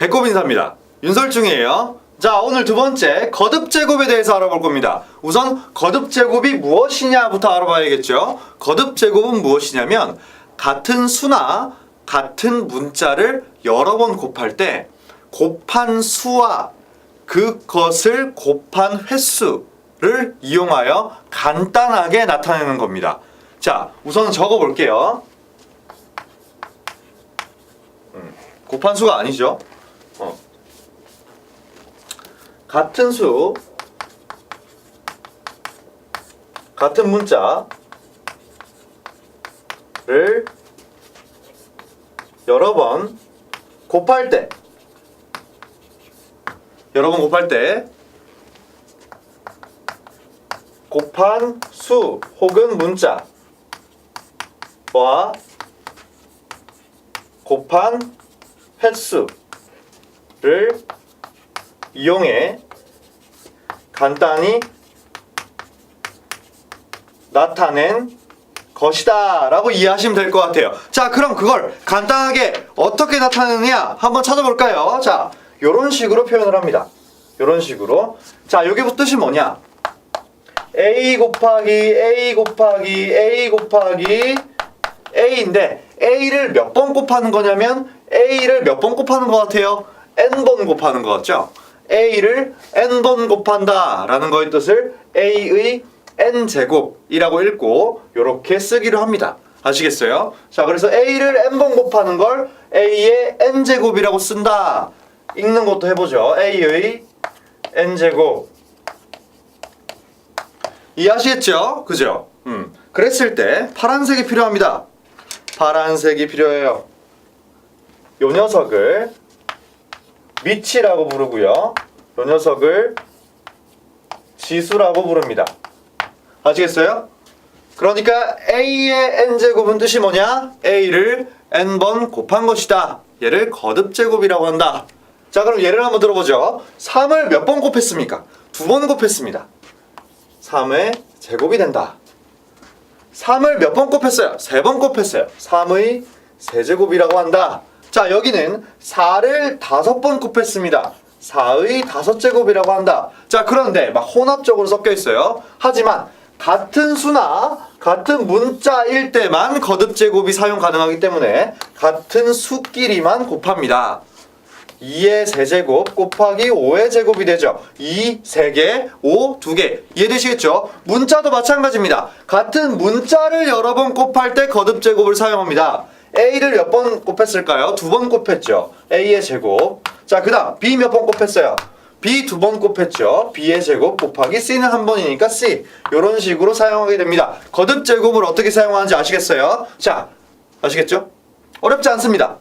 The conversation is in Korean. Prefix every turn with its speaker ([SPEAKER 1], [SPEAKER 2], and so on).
[SPEAKER 1] 배꼽 인사입니다. 윤설중이에요. 자, 오늘 두 번째 거듭 제곱에 대해서 알아볼 겁니다. 우선 거듭 제곱이 무엇이냐부터 알아봐야겠죠. 거듭 제곱은 무엇이냐면 같은 수나 같은 문자를 여러 번 곱할 때 곱한 수와 그것을 곱한 횟수를 이용하여 간단하게 나타내는 겁니다. 자, 우선 적어 볼게요. 음, 곱한 수가 아니죠. 어. 같은 수, 같은 문자를 여러 번 곱할 때, 여러 번 곱할 때, 곱한 수 혹은 문자와 곱한 횟수를 이용해. 간단히 나타낸 것이다 라고 이해하시면 될 것 같아요. 자 그럼 그걸 간단하게 어떻게 나타내느냐 한번 찾아볼까요? 자 요런 식으로 표현을 합니다. 요런 식으로. 자 여기부터 뜻이 뭐냐? A 곱하기 a 곱하기 a 곱하기 a인데 a를 몇 번 곱하는 거냐면 a를 몇 번 곱하는 것 같아요? n번 곱하는 것 같죠? A를 n번 곱한다 라는 거의 뜻을 a의 n제곱이라고 읽고 이렇게 쓰기로 합니다 아시겠어요? 자 그래서 a를 n번 곱하는 걸 a의 n제곱이라고 쓴다 읽는 것도 해보죠 a의 n제곱 이해하시겠죠? 그죠? 음. 그랬을 때 파란색이 필요합니다 파란색이 필요해요 요 녀석을 미치라고 부르고요. 요 녀석을 지수라고 부릅니다. 아시겠어요? 그러니까 a의 n제곱은 뜻이 뭐냐? a를 n번 곱한 것이다. 얘를 거듭제곱이라고 한다. 자 그럼 예를 한번 들어보죠. 3을 몇 번 곱했습니까? 두 번 곱했습니다. 3의 제곱이 된다. 3을 몇 번 곱했어요? 세 번 곱했어요. 3의 세제곱이라고 한다. 자, 여기는 4를 다섯 번 곱했습니다. 4의 다섯 제곱이라고 한다. 자, 그런데 막 혼합적으로 섞여 있어요. 하지만 같은 수나 같은 문자일 때만 거듭 제곱이 사용 가능하기 때문에 같은 수끼리만 곱합니다. 2의 세제곱 곱하기 5의 제곱이 되죠. 2, 3개, 5, 2개. 이해되시겠죠? 문자도 마찬가지입니다. 같은 문자를 여러 번 곱할 때 거듭 제곱을 사용합니다. A를 몇 번 곱했을까요? 두 번 곱했죠. A의 제곱. 자, 그 다음 B 몇 번 곱했어요? B 두 번 곱했죠. B의 제곱 곱하기 C는 한 번이니까 C. 이런 식으로 사용하게 됩니다. 거듭 제곱을 어떻게 사용하는지 아시겠어요? 자, 아시겠죠? 어렵지 않습니다.